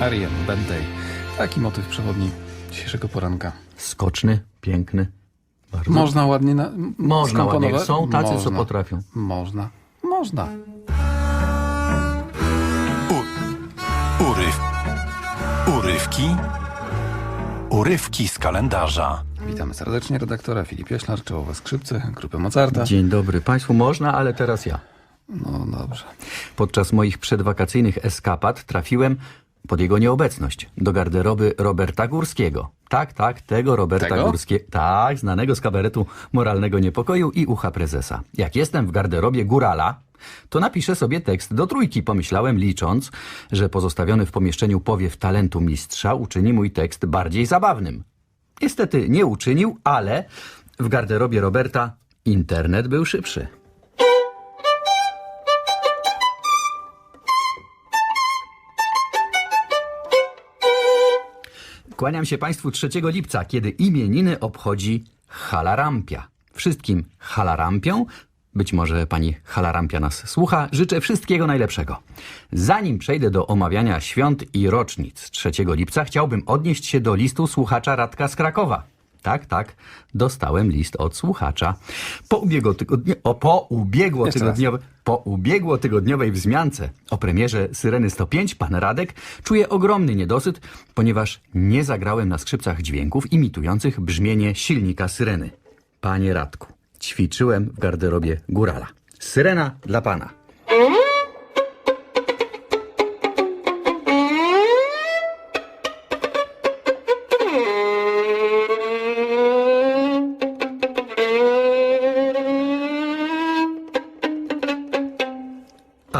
Ariem Bentay. Taki motyw przewodni dzisiejszego poranka. Skoczny, piękny. Bardzo. Można ładnie na, Można ładnie. Są tacy, co Można. potrafią. Można. Można. Uryw... Urywki? Urywki z kalendarza. Witamy serdecznie redaktora Filip Jaślar, czołowe skrzypce, grupy Mozarta. Dzień dobry Państwu. Można, ale teraz ja. No dobrze. Podczas moich przedwakacyjnych eskapad trafiłem pod jego nieobecność do garderoby Roberta Górskiego. Tak, tak, tego Roberta Tego? Górskiego. Tak, znanego z kabaretu moralnego niepokoju i ucha prezesa. Jak jestem w garderobie górala, to napiszę sobie tekst do trójki, pomyślałem, licząc, że pozostawiony w pomieszczeniu powiew talentu mistrza uczyni mój tekst bardziej zabawnym. Niestety nie uczynił, ale w garderobie Roberta internet był szybszy. Kłaniam się Państwu 3 lipca, kiedy imieniny obchodzi Halarampia. Wszystkim Halarampią, być może pani Halarampia nas słucha, życzę wszystkiego najlepszego. Zanim przejdę do omawiania świąt i rocznic 3 lipca, chciałbym odnieść się do listu słuchacza Radka z Krakowa. Tak, tak, dostałem list od słuchacza. Po, ubiegłotygodnie, o, po ubiegłotygodniowej, po ubiegłotygodniowej wzmiance o premierze Syreny 105 pan Radek czuje ogromny niedosyt, ponieważ nie zagrałem na skrzypcach dźwięków imitujących brzmienie silnika Syreny. Panie Radku, ćwiczyłem w garderobie górala. Syrena dla pana.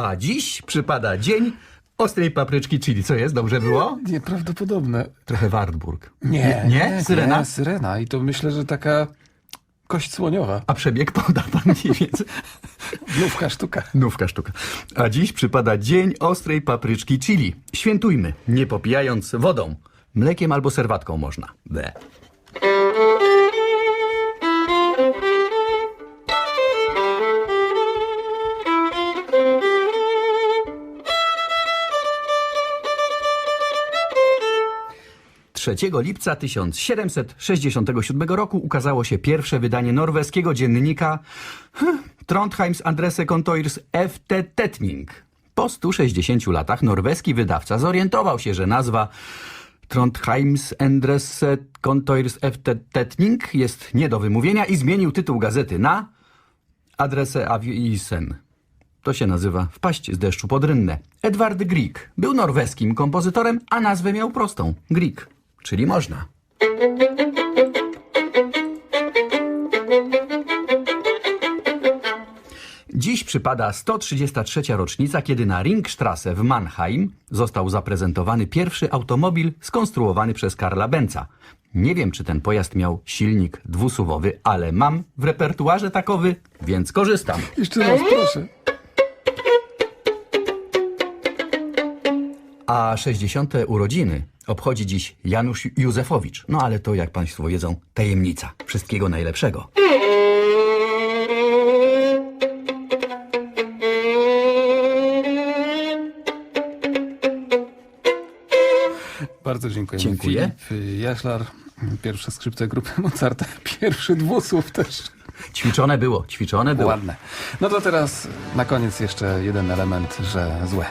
A dziś przypada dzień ostrej papryczki chili. Co jest? Dobrze było? Nie, nieprawdopodobne. Trochę Wartburg. Nie, nie, nie? Syrena? Nie, syrena. I to myślę, że taka kość słoniowa. A przebieg poda pan mniej więcej. Nówka sztuka. Nówka sztuka. A dziś przypada dzień ostrej papryczki chili. Świętujmy, nie popijając wodą. Mlekiem albo serwatką można. Bleh. 3 lipca 1767 roku ukazało się pierwsze wydanie norweskiego dziennika Trondheims Andresse Kontoirs F.T. Tetning. Po 160 latach norweski wydawca zorientował się, że nazwa Trondheims Andresse Kontoirs F.T. Tetning jest nie do wymówienia i zmienił tytuł gazety na Adresse Avisen. To się nazywa Wpaść z deszczu pod rynnę. Edward Grieg był norweskim kompozytorem, a nazwę miał prostą – Grieg czyli można. Dziś przypada 133. rocznica, kiedy na Ringstrasse w Mannheim został zaprezentowany pierwszy automobil skonstruowany przez Karla Benza. Nie wiem, czy ten pojazd miał silnik dwusuwowy, ale mam w repertuarze takowy, więc korzystam. Jeszcze raz proszę. A 60. urodziny obchodzi dziś Janusz Józefowicz. No ale to, jak Państwo wiedzą, tajemnica. Wszystkiego najlepszego. Bardzo dziękuję. Dziękuję. Filip Jaślar, pierwsze skrzypce grupy Mozarta, pierwszy dwusłów też. Ćwiczone było, ćwiczone było. Ładne. No to teraz na koniec jeszcze jeden element, że złe.